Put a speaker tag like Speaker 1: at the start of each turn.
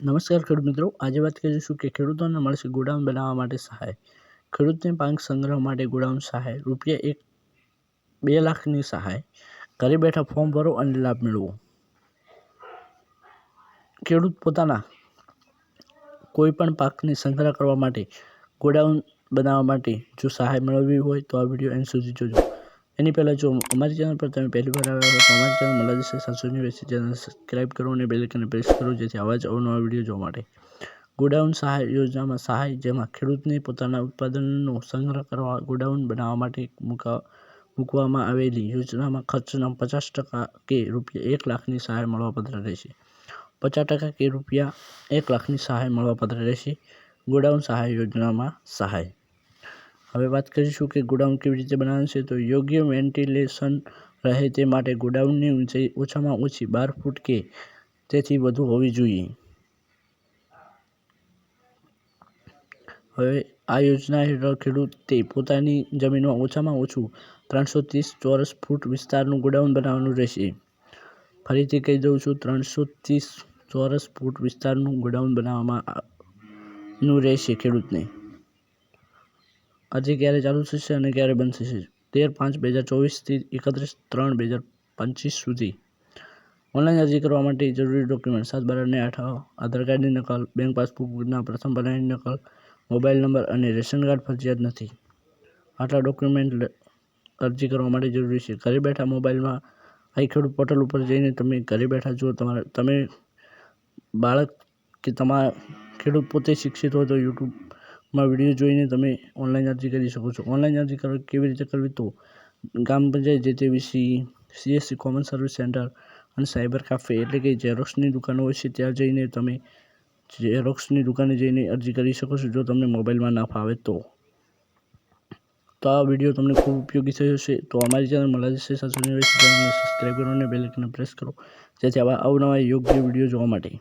Speaker 1: નમસ્કાર ખેડૂત મિત્રો. આજે વાત કરીશું કે ખેડૂતોને મળશે ગોડાઉન બનાવવા માટે સહાય. ખેડૂતને પાક સંગ્રહ માટે ગોડાઉન સહાય. રૂપિયા એક બે લાખની સહાય. ઘરે બેઠા ફોર્મ ભરો અને લાભ મેળવો. ખેડૂત પોતાના કોઈપણ પાકને સંગ્રહ કરવા માટે ગોડાઉન બનાવવા માટે જો સહાય મેળવવી હોય તો આ વીડિયો એન્ડ સુધી જોજો. એની પહેલાં જો અમારી ચેનલ પર તમે પહેલી વાર આવ્યા હો તો અમારી ચેનલ મલાજી સાતસો નેવ્યાસી ચેનલ સબસ્ક્રાઈબ કરો અને બેલકને પ્રેસ કરો, જેથી આવા જ અવનવા વીડિયો જોવા માટે. ગોડાઉન સહાય યોજનામાં સહાય, જેમાં ખેડૂતને પોતાના ઉત્પાદનનો સંગ્રહ કરવા, ગોડાઉન બનાવવા માટે મૂકા, મૂકવામાં આવેલી યોજનામાં ખર્ચના પચાસ ટકા કે રૂપિયા એક લાખની સહાય મળવાપાત્ર રહેશે. પચાસ ટકા કે રૂપિયા એક લાખની સહાય મળવાપાત્ર રહેશે. ગોડાઉન સહાય યોજનામાં સહાય. હવે વાત કરીશું કે ગોડાઉન કેવી રીતે બનાવવાનું છે. તો યોગ્ય વેન્ટિલેશન રહે તે માટે ગોડાઉનની ઊંચાઈ ઓછામાં ઓછી બાર ફૂટ કે તેથી વધુ હોવી જોઈએ. હવે આ યોજના હેઠળ ખેડૂતે પોતાની જમીનમાં ઓછામાં ઓછું ત્રણસો ત્રીસ ચોરસ ફૂટ વિસ્તારનું ગોડાઉન બનાવવાનું રહેશે. ફરીથી કહી દઉં છું ત્રણસો ત્રીસ ચોરસ ફૂટ વિસ્તારનું ગોડાઉન બનાવવામાં રહેશે ખેડૂતને. અરજી ક્યારે ચાલુ થશે અને ક્યારે બંધ થશે? તેર પાંચ બે હજાર ચોવીસથી એકત્રીસ ત્રણ બે હજાર પચીસ સુધી. ઓનલાઈન અરજી કરવા માટે જરૂરી ડોક્યુમેન્ટ સાત બાર અને આઠ આધાર કાર્ડની નકલ, બેંક પાસબુકના પ્રથમ પાનાની નકલ, મોબાઈલ નંબર અને રેશન કાર્ડ ફરજિયાત નથી. આટલા ડોક્યુમેન્ટ અરજી કરવા માટે જરૂરી છે. ઘરે બેઠા મોબાઈલમાં આઈ ખેડૂત પોર્ટલ ઉપર જઈને તમે ઘરે બેઠા જો તમારા, તમે બાળક કે તમારા ખેડૂત પોતે શિક્ષિત હોય તો યુટ્યુબમાં વીડિયો જોઈને તમે ઓનલાઈન અરજી કરી શકો છો. ઓનલાઈન અરજી કરવી કેવી રીતે કરવી તો ગ્રામ પંચાયત જે તે VC CSC common service centre અને સાયબર કાફે એટલે કે ઝેરોક્સની દુકાનો હોય છે, ત્યાં જઈને તમે ઝેરોક્સની દુકાને જઈને અરજી કરી શકો છો, જો તમને મોબાઈલમાં ના ફાવે તો. તો આ વીડિયો તમને ખૂબ ઉપયોગી થયો છે તો અમારી ચેનલ મલાજી છે સાતસો ચેનલને સબસ્ક્રાઈબ કરો અને બેલ આઇકન પ્રેસ કરો. જેથી આવા અવનવા યોગ્ય વીડિયો જોવા માટે.